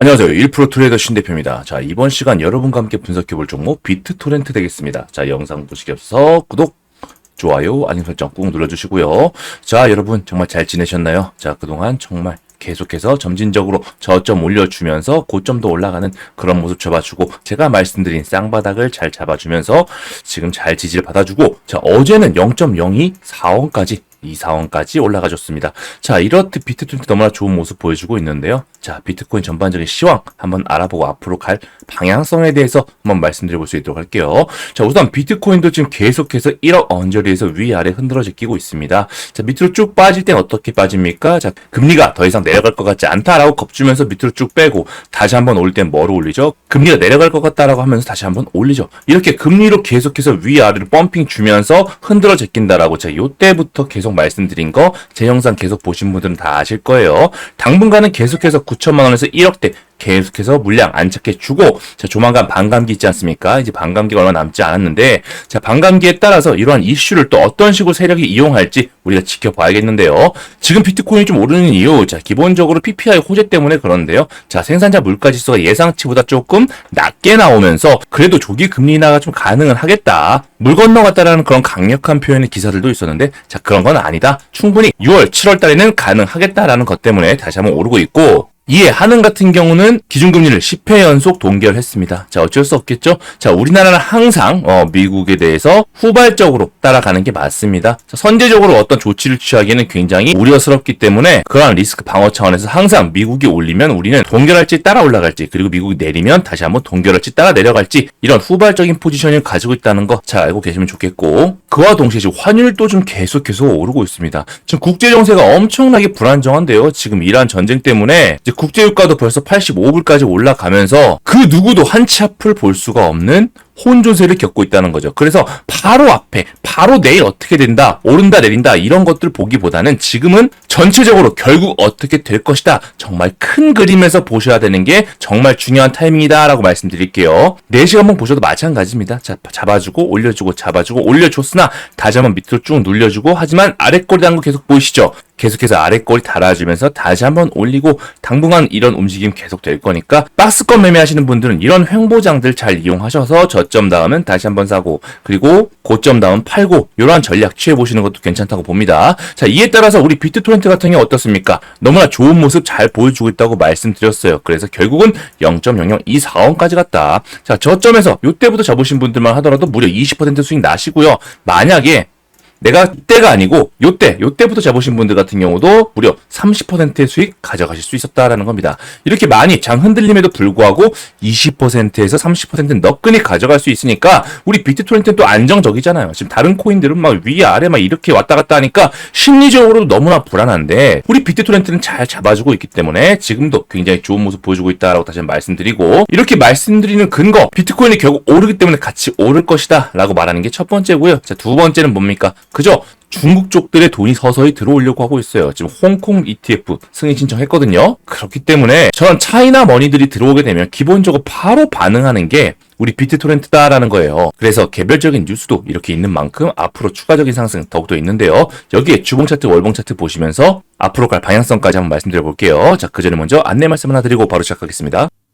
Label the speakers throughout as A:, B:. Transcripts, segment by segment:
A: 안녕하세요. 1프로 트레이더 신 대표입니다. 자, 이번 시간 여러분과 함께 분석해 볼 종목 비트토렌트 되겠습니다. 자, 영상 보시기 앞서 구독, 좋아요, 알림 설정 꾹 눌러주시고요. 자, 여러분 정말 잘 지내셨나요? 자, 그동안 정말 계속해서 점진적으로 저점 올려주면서 고점도 올라가는 그런 모습 잡아주고 제가 말씀드린 쌍바닥을 잘 잡아주면서 지금 잘 지지를 받아주고 자 어제는 0.02 4원까지 이 상황까지 올라가줬습니다. 자, 이렇듯 비트코인 너무나 좋은 모습 보여주고 있는데요. 자, 비트코인 전반적인 시황 한번 알아보고 앞으로 갈 방향성에 대해서 한번 말씀드려 볼 수 있도록 할게요. 자, 우선 비트코인도 지금 계속해서 1억 언저리에서 위아래 흔들어져 끼고 있습니다. 자, 밑으로 쭉 빠질 땐 어떻게 빠집니까? 자, 금리가 더 이상 내려갈 것 같지 않다라고 겁주면서 밑으로 쭉 빼고 다시 한번 올 땐 뭐로 올리죠? 금리가 내려갈 것 같다라고 하면서 다시 한번 올리죠. 이렇게 금리로 계속해서 위아래로 펌핑 주면서 흔들어 제낀다라고 제가 요때부터 계속 말씀드린 거 제 영상 계속 보신 분들은 다 아실 거예요. 당분간은 계속해서 9천만 원에서 1억대 계속해서 물량 안착해 주고 자 조만간 반감기 있지 않습니까? 이제 반감기가 얼마 남지 않았는데 자 반감기에 따라서 이러한 이슈를 또 어떤 식으로 세력이 이용할지 우리가 지켜봐야겠는데요. 지금 비트코인이 좀 오르는 이유 자 기본적으로 PPI 호재 때문에 그런데요. 자 생산자 물가 지수가 예상치보다 조금 낮게 나오면서 그래도 조기 금리 인하가 좀 가능은 하겠다. 물 건너갔다라는 그런 강력한 표현의 기사들도 있었는데 자 그런 건 아니다. 충분히 6월, 7월 달에는 가능하겠다라는 것 때문에 다시 한번 오르고 있고 이에 한은 같은 경우는 기준금리를 10회 연속 동결했습니다. 자, 어쩔 수 없겠죠? 자, 우리나라는 항상, 어, 미국에 대해서 후발적으로 따라가는 게 맞습니다. 자, 선제적으로 어떤 조치를 취하기에는 굉장히 우려스럽기 때문에 그러한 리스크 방어 차원에서 항상 미국이 올리면 우리는 동결할지 따라 올라갈지 그리고 미국이 내리면 다시 한번 동결할지 따라 내려갈지 이런 후발적인 포지션을 가지고 있다는 거 잘 알고 계시면 좋겠고 그와 동시에 지금 환율도 좀 계속해서 오르고 있습니다. 지금 국제 정세가 엄청나게 불안정한데요. 지금 이란 전쟁 때문에 국제유가도 벌써 85불까지 올라가면서 그 누구도 한치 앞을 볼 수가 없는 혼조세를 겪고 있다는 거죠. 그래서 바로 앞에, 바로 내일 어떻게 된다, 오른다, 내린다, 이런 것들 보기보다는 지금은 전체적으로 결국 어떻게 될 것이다. 정말 큰 그림에서 보셔야 되는 게 정말 중요한 타이밍이다라고 말씀드릴게요. 4시간 한번 보셔도 마찬가지입니다. 자, 잡아주고, 올려주고, 잡아주고, 올려줬으나 다시 한번 밑으로 쭉 눌려주고, 하지만 아랫골이 단거 계속 보이시죠? 계속해서 아랫골이 달아주면서 다시 한번 올리고 당분간 이런 움직임 계속 될 거니까 박스권 매매하시는 분들은 이런 횡보장들 잘 이용하셔서 저점 다음은 다시 한번 사고 그리고 고점 다음 팔고 이러한 전략 취해 보시는 것도 괜찮다고 봅니다. 자 이에 따라서 우리 비트토렌트 같은 게 어떻습니까? 너무나 좋은 모습 잘 보여주고 있다고 말씀드렸어요. 그래서 결국은 0.0024원까지 갔다. 자 저점에서 이때부터 잡으신 분들만 하더라도 무려 20% 수익 나시고요. 만약에 내가 이때가 아니고 요때 요때부터 잡으신 분들 같은 경우도 무려 30%의 수익 가져가실 수 있었다라는 겁니다. 이렇게 많이 장 흔들림에도 불구하고 20%에서 30% 너끈히 가져갈 수 있으니까 우리 비트토렌트는 또 안정적이잖아요. 지금 다른 코인들은 막 위 아래 막 이렇게 왔다 갔다 하니까 심리적으로 너무나 불안한데 우리 비트토렌트는 잘 잡아주고 있기 때문에 지금도 굉장히 좋은 모습 보여주고 있다라고 다시 말씀드리고 이렇게 말씀드리는 근거 비트코인이 결국 오르기 때문에 같이 오를 것이다 라고 말하는 게 첫 번째고요. 자 두 번째는 뭡니까? 그죠? 중국 쪽들의 돈이 서서히 들어오려고 하고 있어요. 지금 홍콩 ETF 승인 신청했거든요. 그렇기 때문에 저런 차이나 머니들이 들어오게 되면 기본적으로 바로 반응하는 게 우리 비트토렌트다라는 거예요. 그래서 개별적인 뉴스도 이렇게 있는 만큼 앞으로 추가적인 상승 더욱더 있는데요. 여기에 주봉 차트, 월봉 차트 보시면서 앞으로 갈 방향성까지 한번 말씀드려 볼게요. 자, 그 전에 먼저 안내 말씀 하나 드리고 바로 시작하겠습니다.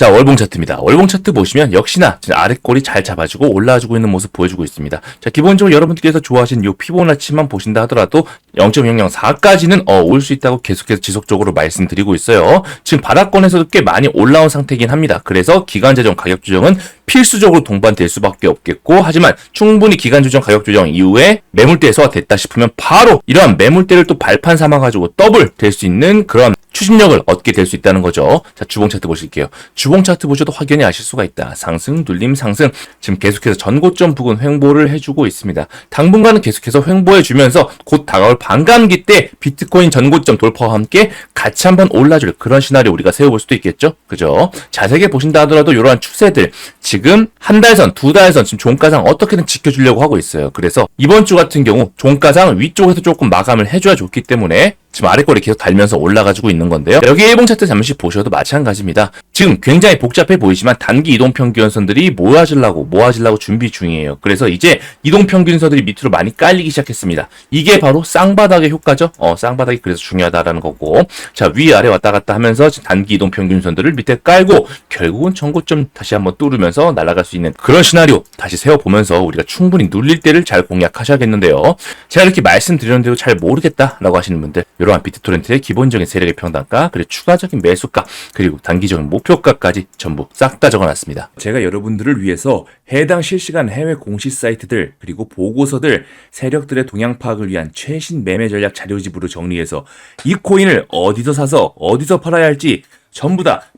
A: 자, 월봉 차트입니다. 월봉 차트 보시면 역시나 꼬리 잘 잡아주고 올라와주고 있는 모습 보여주고 있습니다. 자, 기본적으로 여러분들께서 좋아하시는 이 피보나치만 보신다 하더라도 0.004까지는 어, 올 수 있다고 계속해서 지속적으로 말씀드리고 있어요. 지금 바닥권에서도 꽤 많이 올라온 상태이긴 합니다. 그래서 기간 재정 가격 조정은 필수적으로 동반될 수밖에 없겠고 하지만 충분히 기간 조정 가격 조정 이후에 매물대에서 됐다 싶으면 바로 이러한 매물대를 또 발판 삼아 가지고 더블 될 수 있는 그런 추진력을 얻게 될 수 있다는 거죠. 자, 주봉 차트 보실게요. 주봉 차트 보셔도 확연히 아실 수가 있다. 상승, 눌림, 상승. 지금 계속해서 전고점 부근 횡보를 해주고 있습니다. 당분간은 계속해서 횡보해주면서 곧 다가올 반감기 때 비트코인 전고점 돌파와 함께 같이 한번 올라줄 그런 시나리오 우리가 세워볼 수도 있겠죠? 그죠? 자세하게 보신다 하더라도 이러한 추세들 지금 한 달 선, 두 달 선 지금 종가상 어떻게든 지켜주려고 하고 있어요. 그래서 이번 주 같은 경우 종가상 위쪽에서 조금 마감을 해줘야 좋기 때문에 지금 아래꼬리 계속 달면서 올라가지고 있는 건데요. 여기 일봉 차트 잠시 보셔도 마찬가지입니다. 지금 굉장히 복잡해 보이지만 단기 이동 평균선들이 모아지려고 모아지려고 준비 중이에요. 그래서 이제 이동 평균선들이 밑으로 많이 깔리기 시작했습니다. 이게 바로 쌍바닥의 효과죠. 어, 쌍바닥이 그래서 중요하다라는 거고. 자, 위 아래 왔다 갔다 하면서 단기 이동 평균선들을 밑에 깔고 결국은 전고점 다시 한번 뚫으면서 날아갈 수 있는 그런 시나리오 다시 세워 보면서 우리가 충분히 눌릴 때를 잘 공략하셔야겠는데요. 제가 이렇게 말씀드렸는데도 잘 모르겠다라고 하시는 분들 이러한 비트토렌트의 기본적인 세력의 평단가, 그리고 추가적인 매수가, 그리고 단기적인 목표가까지 전부 싹 다 적어놨습니다. 제가 여러분들을 위해서 해당 실시간 해외 공시 사이트들, 그리고 보고서들, 세력들의 동향 파악을 위한 최신 매매 전략 자료집으로 정리해서 이 코인을 어디서 사서 어디서 팔아야 할지 전부 다